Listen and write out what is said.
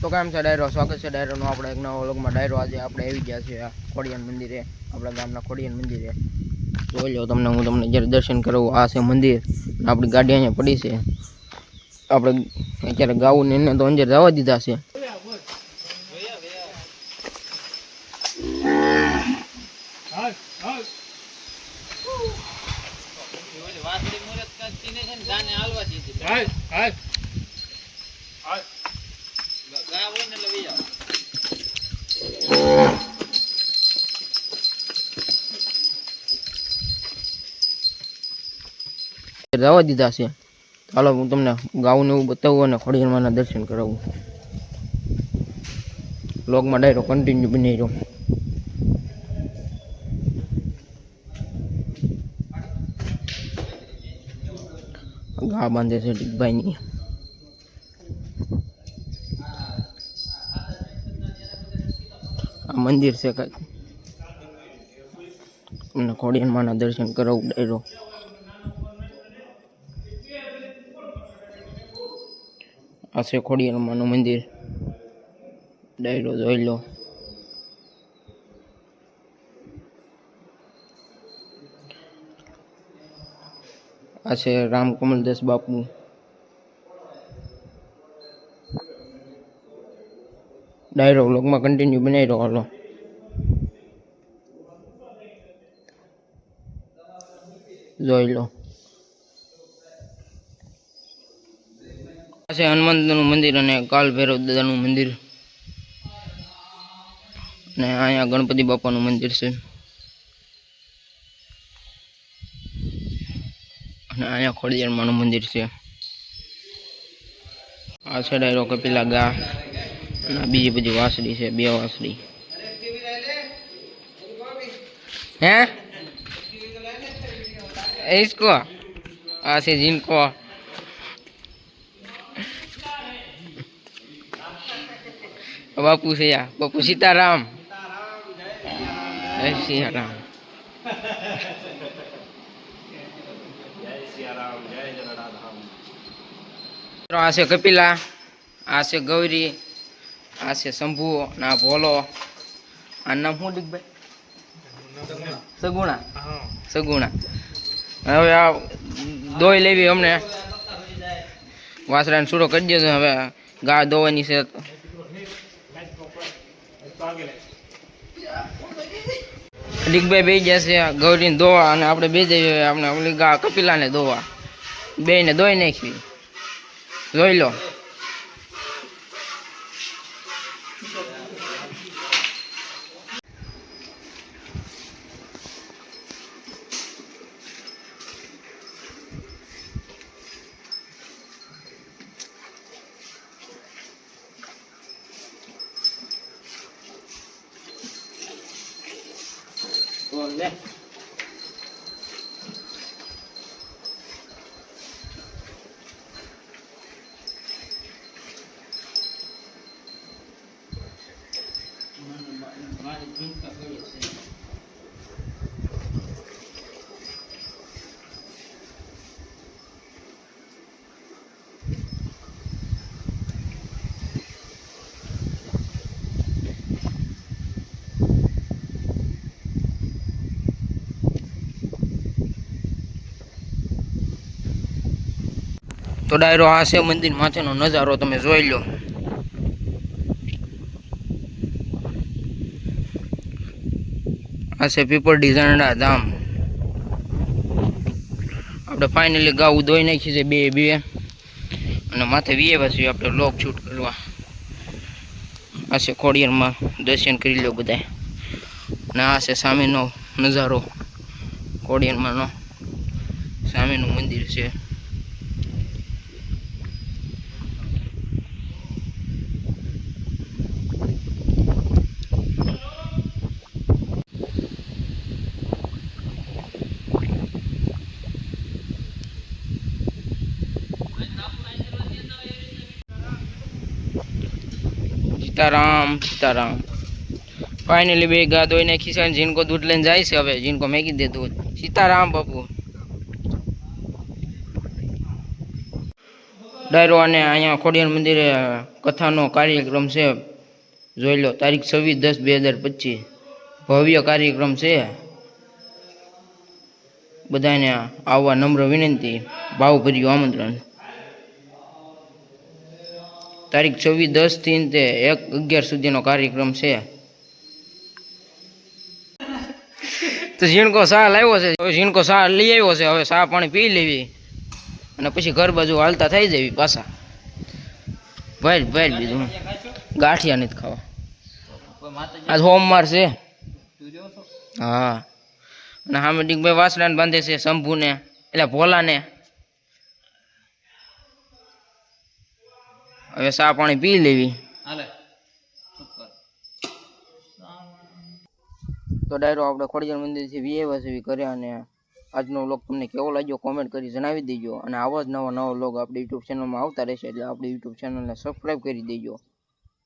તો કેમ છે, ડાયરો? સ્વાગત છે ડાયરોનો. આપણે એક નવા વ્લોગમાં ડાયરો. આજે આપણે આવી ગયા છે આ ખોડિયાર મંદિરે. આપણા ગામના ખોડિયાર મંદિરે. જોઈ લો તમને, હું તમને જ્યારે દર્શન કરાવું આ છે મંદિર. અને આપણી ગાડી અહીંયા પડી છે. આપણે અત્યારે ગાવું ને એને તો અંદર જવા દીધા છે. જવા દીધા છે ચાલો, હું તમને ગાવું એવું બતાવું અને ખોડિયારમાંના દર્શન કરાવું. બ્લોગમાં ડાયરો કન્ટિન્યુ બની રહ્યો. ગા બાંધે છે ડીકભાઈની આ મંદિર છે કાંઈક તમને ખોડિયારમાંના દર્શન કરાવું ડાયરો. આ છે ખોડિયારમાંનું મંદિર. ડાયરો જોઈ લો. આ છે રામ કમલદાસ બાપુ. ડાયરો વ્લોગમાં કન્ટિન્યુ બનાવી રહ્યો જોઈ લો છે હનુમંતનું મંદિર અને કાલ દાદાનું મંદિર અને અહીંયા ગણપતિ બાપાનું મંદિર છે અને અહીંયા ખોડિયારમાંનું મંદિર છે આ છે ડાયરો ગા બીજી બધી વાસડી છે, બે વાસડી હે? इसको ऐसे છે बापू બાપુ या बापू સીતારામ. सियाराम આ છે કપિલા, આ છે ગૌરી આ છે શંભુ, ના ભોલો. આ નામ શું દીકભાઈ સગુણા. સગુણા. હવે આ દોઈ લેવી અમને. વાસરાને છૂટો કરી દેજો હવે. ગા દોવાની છે. દીકભાઈ બે જશે ગૌરીને દોવા અને આપણે બે જઈએ આપણે ઓલી ગા કપિલાને દોવા. બેયને દોઈ નાખવી. જોઈ લો. അല്ലേ તો ડાયરો આ છે મંદિર માથેનો નજારો તમે જોઈ લો. આ છે પીપર ડિઝાઇનડા ધામ. આપણે ફાઇનલી ગાવું દોઈ નાખી છે બે બે. અને માથે વીએ પછી આપણે લોક શૂટ કરવા. આ છે ખોડિયારમાં દર્શન કરી લો બધાય. અને આ છે સામેનો નજારો ખોડિયારમાંનો. સામેનું મંદિર છે. સીતારામ સીતારામ. ફાઇનલી બે ગા દોઈ નાખી છે જીનકો દૂધ લઈને જાય છે હવે. જીનકો મેગી દે સીતારામ બાપુ. ડાયરો અને અહીંયા ખોડિયાર મંદિરે કથાનો કાર્યક્રમ છે. જોઈ લો, તારીખ છવ્વીસ દસ બે હજાર પચીસ. ભવ્ય કાર્યક્રમ છે. બધાને આવવા નમ્ર વિનંતી. ભાવભર્યું આમંત્રણ. તારીખ છવ્વીસ દસથી તે એક અગિયાર સુધીનો કાર્યક્રમ છે. તો ઝીણકો શાહ લાવ્યો છે. હવે ઝીણકો શાહ લઈ આવ્યો છે. હવે શાહ પાણી પી લેવી. અને પછી ઘર બાજુ હાલતા થઈ જવી પાછા. ભાઈ ભાઈ બીજું ગાંઠિયા નથી ખાવા. આજ સોમવાર છે. હા. અને હામે ડીકભાઈ વાસણાને બાંધે છે શંભુને, એટલે ભોલાને. હવે સા પાણી પી લેવી. તો ડાયરો આપણે ખોડિયાર મંદિરથી વીએવા સેવી કર્યા અને આજનો વ્લોગ તમને કેવો લાગ્યો કોમેન્ટ કરી જણાવી દેજો. અને આવા જ નવા નવા વ્લોગ આપણી યુટ્યુબ ચેનલમાં આવતા રહેશે એટલે આપણી યુટ્યુબ ચેનલને સબસ્ક્રાઈબ કરી દેજો.